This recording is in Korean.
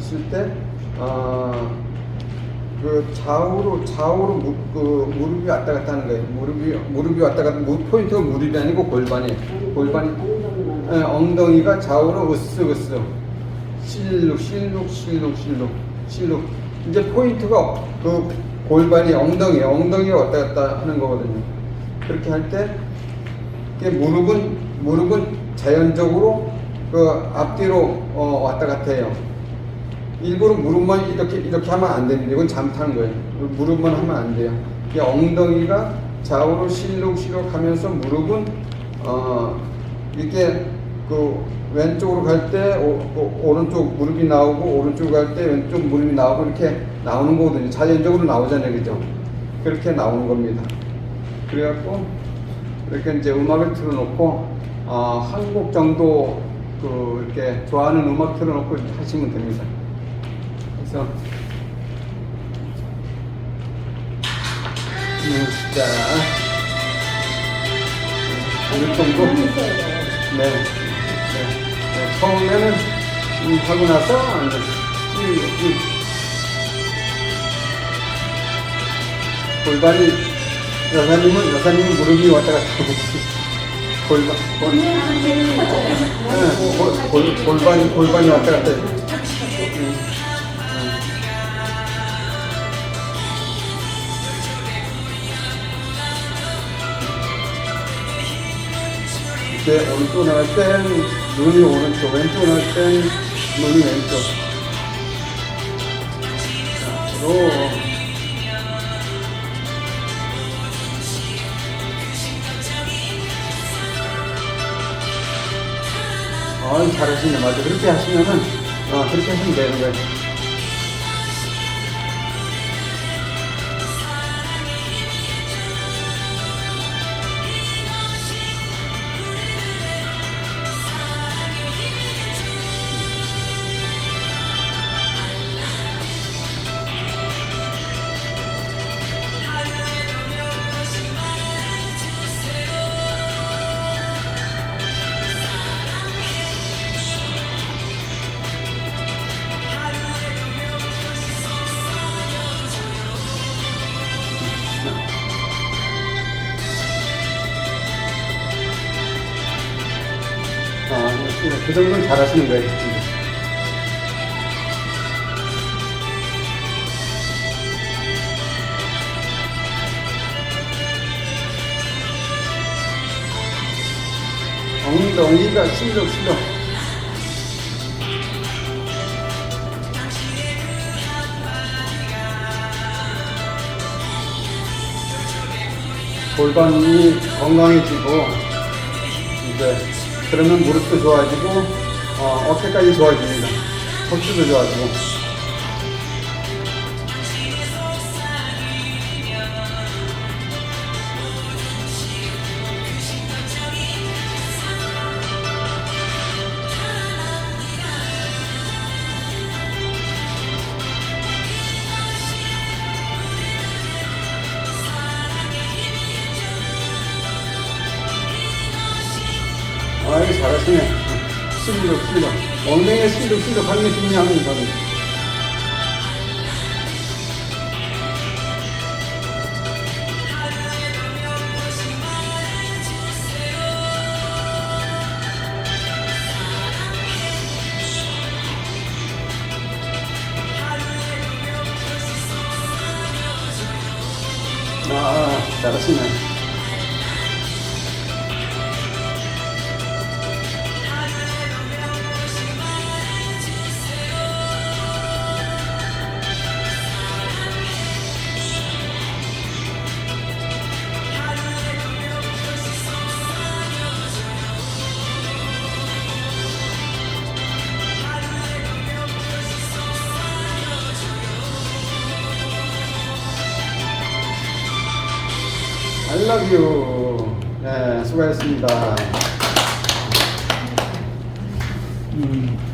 했을 때, 어, 그 좌우로 좌우로 무, 그 무릎이 왔다 갔다 하는 거예요. 무릎이 무릎이 왔다 갔다 무, 포인트가 무릎이 아니고 골반이 골반이 예, 엉덩이가 좌우로 으쓱으쓱 실룩 실룩 실룩 실룩 실룩 이제 포인트가 그 골반이 엉덩이 엉덩이가 왔다 갔다 하는 거거든요. 그렇게 할 때 무릎은 무릎은 자연적으로 그 앞뒤로 어, 왔다 갔다 해요. 일부러 무릎만 이렇게 이렇게 하면 안 됩니다. 이건 잘못하는 거예요. 무릎만 하면 안 돼요. 이 엉덩이가 좌우로 실룩실룩 하면서 무릎은 어 이렇게 그 왼쪽으로 갈 때 오른쪽 무릎이 나오고 오른쪽으로 갈때 왼쪽 무릎이 나오고 이렇게 나오는 거거든요. 자연적으로 나오잖아요. 그죠? 그렇게 나오는 겁니다. 그래갖고 이렇게 이제 음악을 틀어놓고 어, 한곡 정도 그 이렇게 좋아하는 음악 틀어놓고 하시면 됩니다. 그래서 음, 자 어느 정도 네, 네, 네. 처음에는 음, 하고 나서 이제 이, 이 골반이 여사님은 여사님은 무릎이 왔다 갔다 하고 골반 골, 네, 골, 골, 골반이 골반이 왔다 갔다 이제 오른쪽 나갈 땐 눈이 오른쪽, 왼쪽 나갈 땐 눈이 왼쪽. 자, 앞으로. 어, 잘하시네. 맞아. 그렇게 하시면은, 어, 그렇게 하시면 되는 거예요. 네, 그 정도는 잘하시는 거예요. 엉덩이가 실룩실룩. 골반이 건강해지고 이제 그러면 무릎도 좋아지고 어, 어깨까지 좋아집니다. 척추도 좋아지고. 잘하시네. 실룩 실룩. 엉덩이에 실룩 실룩 하는 게. 저는. 아, 아, 잘하시네. You. 네, 수고하셨습니다. 음.